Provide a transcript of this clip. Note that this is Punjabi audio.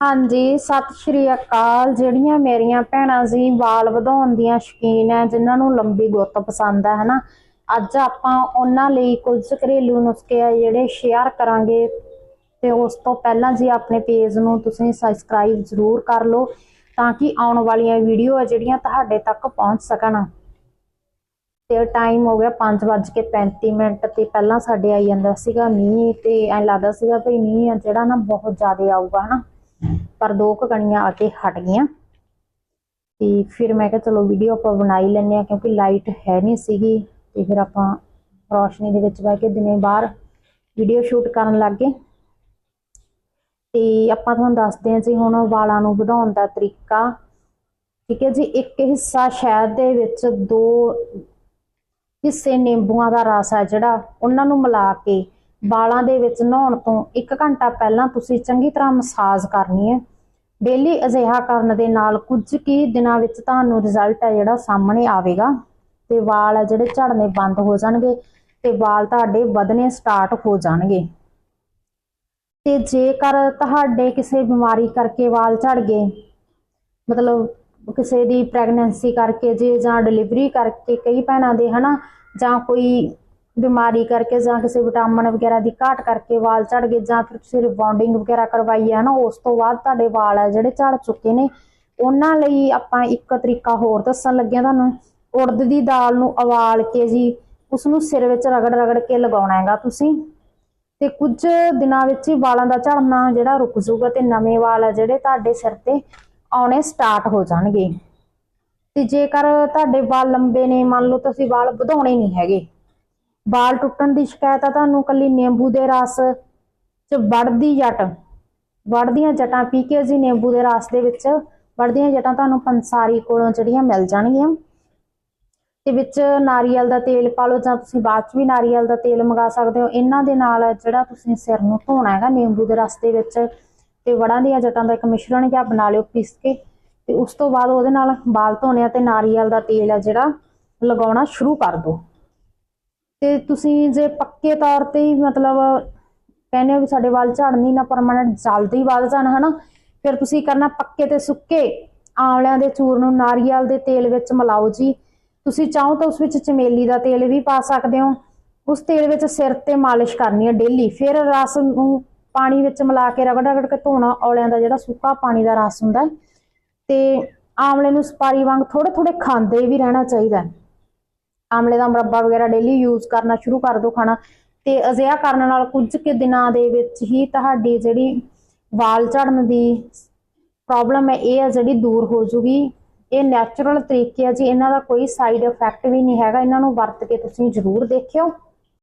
ਹਾਂਜੀ, ਸਤਿ ਸ਼੍ਰੀ ਅਕਾਲ। ਜਿਹੜੀਆਂ ਮੇਰੀਆਂ ਭੈਣਾਂ ਸੀ ਵਾਲ ਵਧਾਉਣ ਦੀਆਂ ਸ਼ੌਕੀਨ ਹੈ ਜਿਨ੍ਹਾਂ ਨੂੰ ਲੰਬੀ ਗੁੱਤ ਪਸੰਦ ਹੈ ਹਨਾ? ਅੱਜ ਆਪਾਂ ਉਹਨਾਂ ਲਈ ਕੁਝ ਘਰੇਲੂ ਨੁਸਖੇ ਆ ਜਿਹੜੇ ਸ਼ੇਅਰ ਕਰਾਂਗੇ। ਤੇ ਉਸ ਤੋਂ ਪਹਿਲਾਂ ਜੀ ਆਪਣੇ ਪੇਜ ਨੂੰ ਤੁਸੀਂ ਸਬਸਕ੍ਰਾਈਬ ਜ਼ਰੂਰ ਕਰ ਲਓ, ਤਾਂ ਕਿ ਆਉਣ ਵਾਲੀਆਂ ਵੀਡੀਓ ਆ ਜਿਹੜੀਆਂ ਤੁਹਾਡੇ ਤੱਕ ਪਹੁੰਚ ਸਕਣ। ਤੇ ਟਾਈਮ ਹੋ ਗਿਆ 5:35 ਮਿੰਟ ਤੇ ਪਹਿਲਾਂ ਸਾਡੇ ਆਈ ਜਾਂਦਾ ਸੀਗਾ ਮੀਂਹ, ਤੇ ਐਂ ਲੱਗਦਾ ਸੀਗਾ ਭਈ ਮੀਂਹ ਆ ਜਿਹੜਾ ਨਾ ਬਹੁਤ ਜ਼ਿਆਦਾ ਆਊਗਾ, ਹਨਾ? ਪਰ ਦੋ ਕਣੀਆਂ ਆ ਕੇ ਹਟ ਗਈਆਂ। ਤੇ ਫਿਰ ਮੈਂ ਕਿਹਾ ਚਲੋ ਵੀਡੀਓ ਆਪਾਂ ਬਣਾਈ ਲੈਂਦੇ ਆ ਕਿਉਂਕਿ ਲਾਈਟ ਹੈ ਨਹੀਂ ਸੀਗੀ। ਤੇ ਫਿਰ ਆਪਾਂ ਰੋਸ਼ਨੀ ਦੇ ਵਿੱਚ ਬਹਿ ਕੇ ਦਿਨੇ ਬਾਹਰ ਵੀਡੀਓ ਸ਼ੂਟ ਕਰਨ ਲੱਗ ਗਏ। ਤੇ ਆਪਾਂ ਤੁਹਾਨੂੰ ਦੱਸਦੇ ਹਾਂ ਜੀ ਹੁਣ ਵਾਲਾਂ ਨੂੰ ਵਧਾਉਣ ਦਾ ਤਰੀਕਾ। ਠੀਕ ਹੈ ਜੀ, ਇੱਕ ਹਿੱਸਾ ਸ਼ਹਿਦ ਦੇ ਵਿੱਚ ਦੋ ਹਿੱਸੇ ਨਿੰਬੂਆਂ ਦਾ ਰਸ ਹੈ ਜਿਹੜਾ, ਉਹਨਾਂ ਨੂੰ ਮਿਲਾ ਕੇ ਵਾਲਾਂ ਦੇ ਵਿੱਚ ਨਹਾਉਣ ਤੋਂ 1 ਘੰਟਾ ਪਹਿਲਾਂ ਤੁਸੀਂ ਚੰਗੀ ਤਰ੍ਹਾਂ ਮਸਾਜ ਕਰਨੀ ਹੈ। ਡੇਲੀ ਅਜਿਹਾ ਕਰਨ ਦੇ ਨਾਲ ਕੁਝ ਕੀ ਦਿਨਾਂ ਵਿੱਚ ਤੁਹਾਨੂੰ ਰਿਜ਼ਲਟ ਹੈ ਜਿਹੜਾ ਸਾਹਮਣੇ ਆਵੇਗਾ ਤੇ ਵਾਲ ਆ ਜਿਹੜੇ ਝੜਨੇ ਬੰਦ ਹੋ ਜਾਣਗੇ ਤੇ ਵਾਲ ਤੁਹਾਡੇ ਵਧਣੇ ਸਟਾਰਟ ਹੋ ਜਾਣਗੇ। ਤੇ ਜੇਕਰ ਤੁਹਾਡੇ ਕਿਸੇ ਬਿਮਾਰੀ ਕਰਕੇ ਵਾਲ ਝੜ ਗਏ, ਮਤਲਬ ਕਿਸੇ ਦੀ ਪ੍ਰੈਗਨੈਂਸੀ ਕਰਕੇ ਜੇ ਜਾਂ ਡਿਲੀਵਰੀ ਕਰਕੇ ਕਈ ਭੈਣਾਂ ਦੇ ਹਨਾ ਜਾਂ ਕੋਈ ਬਿਮਾਰੀ ਕਰਕੇ ਜਾਂ ਕਿਸੇ ਵਿਟਾਮਿਨ ਵਗੈਰਾ ਦੀ ਘਾਟ ਕਰਕੇ ਵਾਲ ਝੜ ਗਏ ਜਾਂ ਫਿਰ ਤੁਸੀਂ ਰਿਬੌਂਡਿੰਗ ਵਗੈਰਾ ਕਰਵਾਈ ਹੈ ਨਾ, ਉਸ ਤੋਂ ਬਾਅਦ ਤੁਹਾਡੇ ਵਾਲ ਆ ਜਿਹੜੇ ਝੜ ਚੁੱਕੇ ਨੇ, ਉਹਨਾਂ ਲਈ ਆਪਾਂ ਇੱਕ ਤਰੀਕਾ ਹੋਰ ਦੱਸਣ ਲੱਗਿਆ ਤੁਹਾਨੂੰ। ਉੜਦ ਦੀ ਦਾਲ ਨੂੰ ਉਬਾਲ ਕੇ ਜੀ ਉਸ ਨੂੰ ਸਿਰ ਵਿੱਚ ਰਗੜ ਰਗੜ ਕੇ ਲਗਾਉਣਾ ਹੈਗਾ ਤੁਸੀਂ। ਤੇ ਕੁਝ ਦਿਨਾਂ ਵਿੱਚ ਹੀ ਵਾਲਾਂ ਦਾ ਝੜਨਾ ਜਿਹੜਾ ਰੁਕ ਜਾਊਗਾ ਤੇ ਨਵੇਂ ਵਾਲ ਆ ਜਿਹੜੇ ਤੁਹਾਡੇ ਸਿਰ ਤੇ ਆਉਣੇ ਸਟਾਰਟ ਹੋ ਜਾਣਗੇ। ਤੇ ਜੇਕਰ ਤੁਹਾਡੇ ਵਾਲ ਲੰਬੇ ਨੇ, ਮੰਨ ਲਓ ਤੁਸੀਂ ਵਾਲ ਵਧਾਉਣੇ ਨਹੀਂ ਹੈਗੇ ਬਾਲ ਟੁੱਟਣ ਦੀ ਸ਼ਿਕਾਇਤ ਆ, ਤੁਹਾਨੂੰ ਕੱਲੀ ਨਿੰਬੂ ਦੇ ਰਸ ਚ ਵੜਦੀ ਜਟ, ਵੜਦੀਆਂ ਜਟਾਂ ਪੀ ਕੇ ਜੀ ਨਿੰਬੂ ਦੇ ਰਸ ਦੇ ਵਿੱਚ, ਵੜਦੀਆਂ ਜਟਾਂ ਤੁਹਾਨੂੰ ਪੰਸਾਰੀ ਕੋਲੋਂ ਜਿਹੜੀਆਂ ਮਿਲ ਜਾਣਗੀਆਂ। ਤੇ ਵਿੱਚ ਨਾਰੀਅਲ ਦਾ ਤੇਲ ਪਾ ਲਓ, ਜਾਂ ਤੁਸੀਂ ਬਾਅਦ ਚ ਵੀ ਨਾਰੀਅਲ ਦਾ ਤੇਲ ਮੰਗਾ ਸਕਦੇ ਹੋ। ਇਹਨਾਂ ਦੇ ਨਾਲ ਜਿਹੜਾ ਤੁਸੀਂ ਸਿਰ ਨੂੰ ਧੋਣਾ ਹੈਗਾ, ਨਿੰਬੂ ਦੇ ਰਸ ਦੇ ਵਿੱਚ, ਤੇ ਵੜਾਂ ਦੀਆਂ ਜਟਾਂ ਦਾ ਇੱਕ ਮਿਸ਼ਰਣ ਜਿਹਾ ਬਣਾ ਲਿਓ ਪੀਸ ਕੇ, ਤੇ ਉਸ ਤੋਂ ਬਾਅਦ ਉਹਦੇ ਨਾਲ ਬਾਲ ਧੋਣੇ ਆ ਤੇ ਨਾਰੀਅਲ ਦਾ ਤੇਲ ਆ ਜਿਹੜਾ, ਲਗਾਉਣਾ ਸ਼ੁਰੂ ਕਰ ਦਿਓ। ਤੇ ਤੁਸੀਂ ਜੇ ਪੱਕੇ ਤੌਰ ਤੇ ਹੀ ਮਤਲਬ ਕਹਿੰਦੇ ਹੋ ਵੀ ਸਾਡੇ ਵਾਲ ਝੜਨੀ ਨਾ ਪਰਮਾਨੈਂਟ ਜਲਦੀ ਵੱਧ ਜਾਣ, ਹਨਾ? ਫਿਰ ਤੁਸੀਂ ਕਰਨਾ ਪੱਕੇ ਤੇ ਸੁੱਕੇ, ਆਂਵਲਿਆਂ ਦੇ ਚੂਰ ਨੂੰ ਨਾਰੀਅਲ ਦੇ ਤੇਲ ਵਿੱਚ ਮਿਲਾਓ ਜੀ। ਤੁਸੀਂ ਚਾਹੋ ਤਾਂ ਉਸ ਵਿੱਚ ਚਮੇਲੀ ਦਾ ਤੇਲ ਵੀ ਪਾ ਸਕਦੇ ਹੋ। ਉਸ ਤੇਲ ਵਿੱਚ ਸਿਰ ਤੇ ਮਾਲਿਸ਼ ਕਰਨੀ ਹੈ ਡੇਲੀ ਫਿਰ ਰਸ ਨੂੰ ਪਾਣੀ ਵਿੱਚ ਮਿਲਾ ਕੇ ਰਗੜ ਰਗੜ ਕੇ ਧੋਣਾ ਔਲਿਆਂ ਦਾ ਜਿਹੜਾ ਸੁੱਕਾ ਪਾਣੀ ਦਾ ਰਸ ਹੁੰਦਾ ਹੈ। ਤੇ ਆਮਲੇ ਨੂੰ ਸਪਾਰੀ ਵਾਂਗ ਥੋੜੇ ਥੋੜੇ ਖਾਂਦੇ ਵੀ ਰਹਿਣਾ ਚਾਹੀਦਾ ਆਮਲੇ ਦਾ ਮਰੱਬਾ ਵਗੈਰਾ ਡੇਲੀ ਯੂਜ਼ ਕਰਨਾ ਸ਼ੁਰੂ ਕਰ ਦਿਓ ਖਾਣਾ। ਤੇ ਅਜਿਹਾ ਕਰਨ ਨਾਲ ਕੁਝ ਕੁ ਦਿਨਾਂ ਦੇ ਵਿੱਚ ਹੀ ਤੁਹਾਡੀ ਜਿਹੜੀ ਵਾਲ ਝੜਨ ਦੀ ਪ੍ਰੋਬਲਮ ਹੈ, ਇਹ ਹੈ ਜਿਹੜੀ ਦੂਰ ਹੋ ਜੂਗੀ। ਇਹ ਨੈਚੁਰਲ ਤਰੀਕੇ ਆ ਜੀ, ਇਹਨਾਂ ਦਾ ਕੋਈ ਸਾਈਡ ਇਫੈਕਟ ਵੀ ਨਹੀਂ ਹੈਗਾ। ਇਹਨਾਂ ਨੂੰ ਵਰਤ ਕੇ ਤੁਸੀਂ ਜ਼ਰੂਰ ਦੇਖਿਓ।